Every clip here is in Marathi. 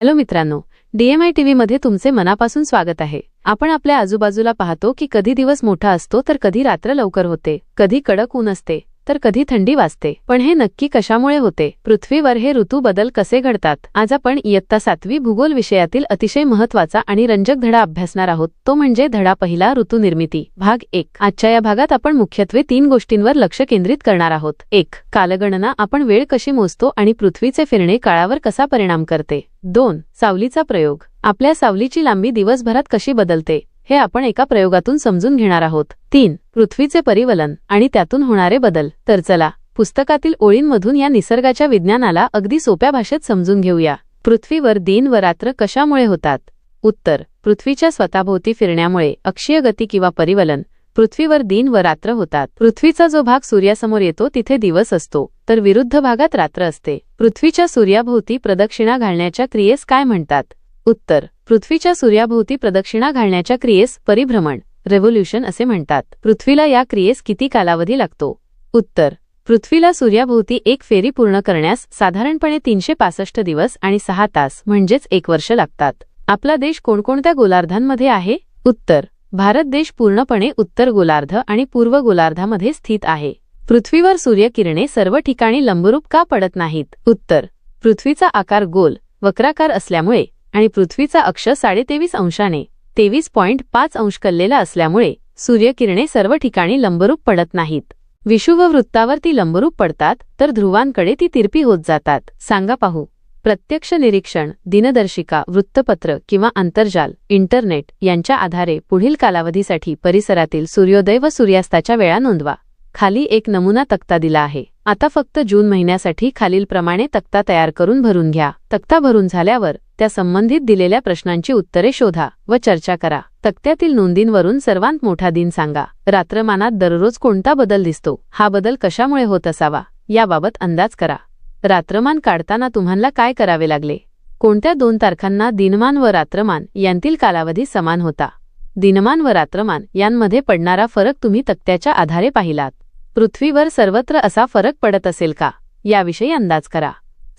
हॅलो मित्रांनो डीएमआय टीव्ही मध्ये तुमचे मनापासून स्वागत आहे. आपण आपल्या आजूबाजूला पाहतो की कधी दिवस मोठा असतो तर कधी रात्र लवकर होते कधी कडक ऊन असते. तर कधी थंडी वाजते. पण हे नक्की कशामुळे होते? पृथ्वीवर हे ऋतू बदल कसे घडतात? आज आपण इयत्ता सातवी भूगोल विषयातील अतिशय महत्त्वाचा आणि रंजक धडा अभ्यासणार आहोत. तो म्हणजे धडा पहिला ऋतू निर्मिती. भाग एक. आजच्या या भागात आपण मुख्यत्वे तीन गोष्टींवर लक्ष केंद्रित करणार आहोत. एक. कालगणना. आपण वेळ कशी मोजतो आणि पृथ्वीचे फिरणे काळावर कसा परिणाम करते? दोन. सावलीचा प्रयोग. आपल्या सावलीची लांबी दिवसभरात कशी बदलते? हे आपण एका प्रयोगातून समजून घेणार आहोत. तीन पृथ्वीचे परिवलन आणि त्यातून होणारे बदल. तर चला पुस्तकातील ओळींमधून या निसर्गाच्या विज्ञानाला अगदी सोप्या भाषेत समजून घेऊया. पृथ्वीवर दिन व रात्र कशामुळे होतात? उत्तर पृथ्वीच्या स्वतःभोवती फिरण्यामुळे अक्षीय गती किंवा परिवलन पृथ्वीवर दिन व रात्र होतात. पृथ्वीचा जो भाग सूर्यासमोर येतो तिथे दिवस असतो तर विरुद्ध भागात रात्र असते. पृथ्वीच्या सूर्याभोवती प्रदक्षिणा घालण्याच्या क्रियेस काय म्हणतात? उत्तर पृथ्वीच्या सूर्याभोवती प्रदक्षिणा घालण्याच्या क्रियेस परिभ्रमण रेव्होल्युशन असे म्हणतात. पृथ्वीला या क्रियेस किती कालावधी लागतो? उत्तर पृथ्वीला सूर्याभोवती एक फेरी पूर्ण करण्यास साधारणपणे तीनशे पासष्ट दिवस आणि सहा तास म्हणजेच एक वर्ष लागतात. आपला देश कोणकोणत्या गोलार्धांमध्ये आहे? उत्तर भारत देश पूर्णपणे उत्तर गोलार्ध आणि पूर्व गोलार्धामध्ये स्थित आहे. पृथ्वीवर सूर्यकिरणे सर्व ठिकाणी लंबरूप का पडत नाहीत? उत्तर पृथ्वीचा आकार गोल वक्राकार असल्यामुळे आणि पृथ्वीचा अक्ष साडेतेवीस अंशाने तेवीस पॉइंट पाच अंश कल्लेला असल्यामुळे सूर्यकिरणे सर्व ठिकाणी लंबरूप पडत नाहीत. विषुव वृत्तावर ती लंबरूप पडतात तर ध्रुवांकडे ती तिरपी होत जातात. सांगा पाहू. प्रत्यक्ष निरीक्षण दिनदर्शिका वृत्तपत्र किंवा आंतरजाल इंटरनेट यांच्या आधारे पुढील कालावधीसाठी परिसरातील सूर्योदय व सूर्यास्ताच्या वेळा नोंदवा. खाली एक नमुना तक्ता दिला आहे. आता फक्त जून महिन्यासाठी खालीलप्रमाणे तक्ता तयार करून भरून घ्या. तक्ता भरून झाल्यावर त्या संबंधित दिलेल्या प्रश्नांची उत्तरे शोधा व चर्चा करा. तक्त्यातील नोंदींवरून सर्वांत मोठा दिन सांगा. रात्रमानात दररोज कोणता बदल दिसतो? हा बदल कशामुळे होत असावा? याबाबत अंदाज करा. रात्रमान काढताना तुम्हाला काय करावे लागले? कोणत्या दोन तारखांना दिनमान व रात्रमान यांतील कालावधी समान होता? दिनमान व रात्रमान यांमध्ये पडणारा फरक तुम्ही तक्त्याच्या आधारे पाहिलात. पृथ्वीवर सर्वत्र असा फरक पडत असेल का? याविषयी अंदाज करा.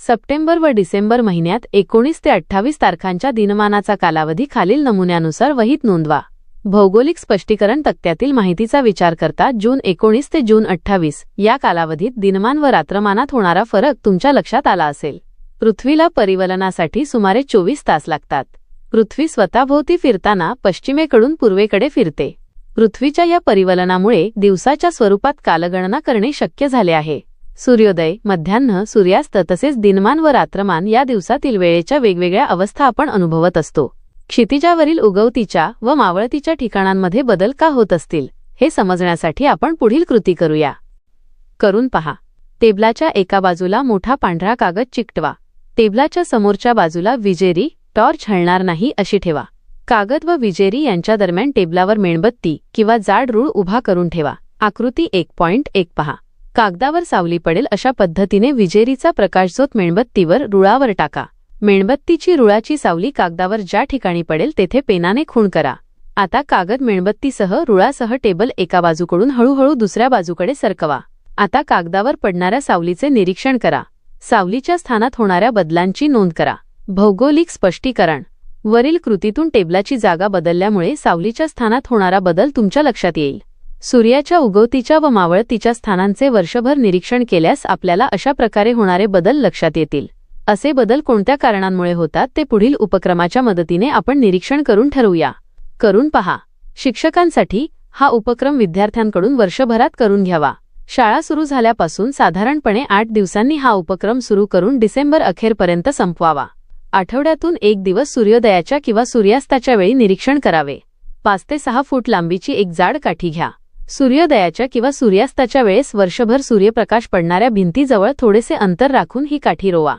सप्टेंबर व डिसेंबर महिन्यात एकोणीस ते अठ्ठावीस तारखांच्या दिनमानाचा कालावधी खालील नमुन्यानुसार वहीत नोंदवा. भौगोलिक स्पष्टीकरण तक्त्यातील माहितीचा विचार करता जून एकोणीस ते जून अठ्ठावीस या कालावधीत दिनमान व रात्रमानात होणारा फरक तुमच्या लक्षात आला असेल. पृथ्वीला परिवलनासाठी सुमारे चोवीस तास लागतात. पृथ्वी स्वतःभोवती फिरताना पश्चिमेकडून पूर्वेकडे फिरते. पृथ्वीच्या या परिवलनामुळे दिवसाच्या स्वरूपात कालगणना करणे शक्य झाले आहे. सूर्योदय मध्यान्ह सूर्यास्त तसेच दिनमान व रात्रमान या दिवसातील वेळेच्या वेगवेगळ्या अवस्था आपण अनुभवत असतो. क्षितिजावरील उगवतीच्या व मावळतीच्या ठिकाणांमध्ये बदल का होत असतील हे समजण्यासाठी आपण पुढील कृती करूया. करून पहा. टेबलाच्या एका बाजूला मोठा पांढरा कागद चिकटवा. टेबलाच्या समोरच्या बाजूला विजेरी टॉर्च हलणार नाही अशी ठेवा. कागद व विजेरी यांच्या दरम्यान टेबलावर मेणबत्ती किंवा जाड रूळ उभा करून ठेवा. आकृती एक पॉइंट एक पहा. कागदावर सावली पडेल अशा पद्धतीने विजेरीचा प्रकाशझोत मेणबत्तीवर रुळावर टाका. मेणबत्तीची रुळाची सावली कागदावर ज्या ठिकाणी पडेल तेथे पेनाने खूण करा. आता कागद मेणबत्तीसह रुळासह टेबल एका बाजूकडून हळूहळू दुसऱ्या बाजूकडे सरकवा. आता कागदावर पडणाऱ्या सावलीचे निरीक्षण करा. सावलीच्या स्थानात होणाऱ्या बदलांची नोंद करा. भौगोलिक स्पष्टीकरण. वरील कृतीतून टेबलाची जागा बदलल्यामुळे सावलीच्या स्थानात होणारा बदल तुमच्या लक्षात येईल. सूर्याच्या उगवतीच्या व मावळतीच्या स्थानांचे वर्षभर निरीक्षण केल्यास आपल्याला अशा प्रकारे होणारे बदल लक्षात येतील. असे बदल कोणत्या कारणांमुळे होतात ते पुढील उपक्रमाच्या मदतीने आपण निरीक्षण करून ठरवूया. करून पहा. शिक्षकांसाठी हा उपक्रम विद्यार्थ्यांकडून वर्षभरात करून घ्यावा. शाळा सुरू झाल्यापासून साधारणपणे आठ दिवसांनी हा उपक्रम सुरू करून डिसेंबर अखेरपर्यंत संपवावा. आठवड्यातून एक दिवस सूर्योदयाच्या किंवा सूर्यास्ताच्या वेळी निरीक्षण करावे. पाच ते सहा फूट लांबीची एक जाड काठी घ्या. सूर्योदयाच्या किंवा सूर्यास्ताच्या वेळेस वर्षभर सूर्यप्रकाश पडणाऱ्या भिंतीजवळ थोडेसे अंतर राखून ही काठी रोवा.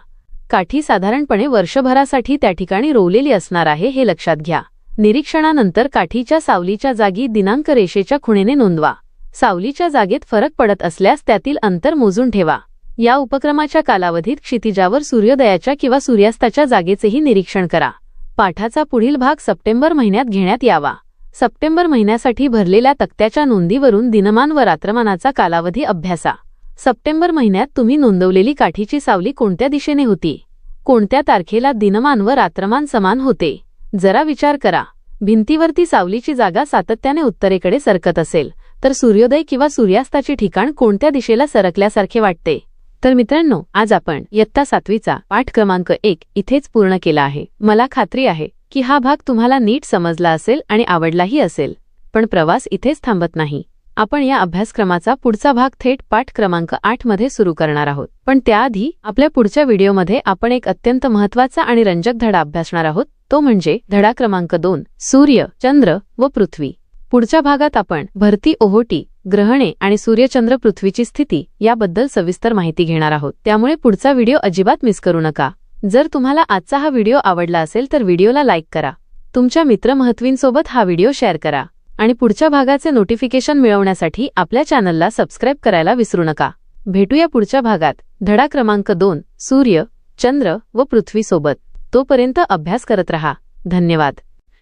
काठी साधारणपणे वर्षभरासाठी त्या ठिकाणी रोवलेली असणार आहे हे लक्षात घ्या. निरीक्षणानंतर काठीच्या सावलीच्या जागी दिनांक रेषेच्या खुणेने नोंदवा. सावलीच्या जागेत फरक पडत असल्यास त्यातील अंतर मोजून ठेवा. या उपक्रमाच्या कालावधीत क्षितिजावर सूर्योदयाच्या किंवा सूर्यास्ताच्या जागेचेही निरीक्षण करा. पाठाचा पुढील भाग सप्टेंबर महिन्यात घेण्यात यावा. सप्टेंबर महिन्यासाठी भरलेल्या तक्त्याच्या नोंदीवरून दिनमान व रात्रमानाचा कालावधी अभ्यासा. सप्टेंबर महिन्यात तुम्ही नोंदवलेली काठीची सावली कोणत्या दिशेने होती? कोणत्या तारखेला दिनमान व रात्रमान समान होते? जरा विचार करा. भिंतीवरती सावलीची जागा सातत्याने उत्तरेकडे सरकत असेल तर सूर्योदय किंवा सूर्यास्ताचे ठिकाण कोणत्या दिशेला सरकल्यासारखे वाटते? तर मित्रांनो आज आपण इयत्ता सातवीचा पाठ क्रमांक एक इथेच पूर्ण केला आहे. मला खात्री आहे की हा भाग तुम्हाला नीट समजला असेल आणि आवडलाही असेल पण प्रवास इथेच थांबत नाही. आपण या अभ्यासक्रमाचा पुढचा भाग थेट पाठ क्रमांक आठमध्ये सुरू करणार आहोत. पण त्याआधी आपल्या पुढच्या व्हिडिओमध्ये आपण एक अत्यंत महत्त्वाचा आणि रंजक धडा अभ्यासणार आहोत. तो म्हणजे धडा क्रमांक दोन सूर्य चंद्र व पृथ्वी. पुढच्या भागात आपण भरती ओहोटी ग्रहणे आणि सूर्यचंद्र पृथ्वीची स्थिती याबद्दल सविस्तर माहिती घेणार आहोत. त्यामुळे पुढचा व्हिडिओ अजिबात मिस करू नका. जर तुम्हाला आजचा हा व्हिडिओ आवडला असेल तर व्हिडिओला लाईक करा. तुमच्या मित्रमहत्वींसोबत हा व्हिडिओ शेअर करा. आणि पुढच्या भागाचे नोटिफिकेशन मिळवण्यासाठी आपल्या चॅनलला सबस्क्राईब करायला विसरू नका. भेटूया पुढच्या भागात. धडा क्रमांक दोन सूर्य चंद्र व पृथ्वीसोबत. तोपर्यंत अभ्यास करत रहा. धन्यवाद.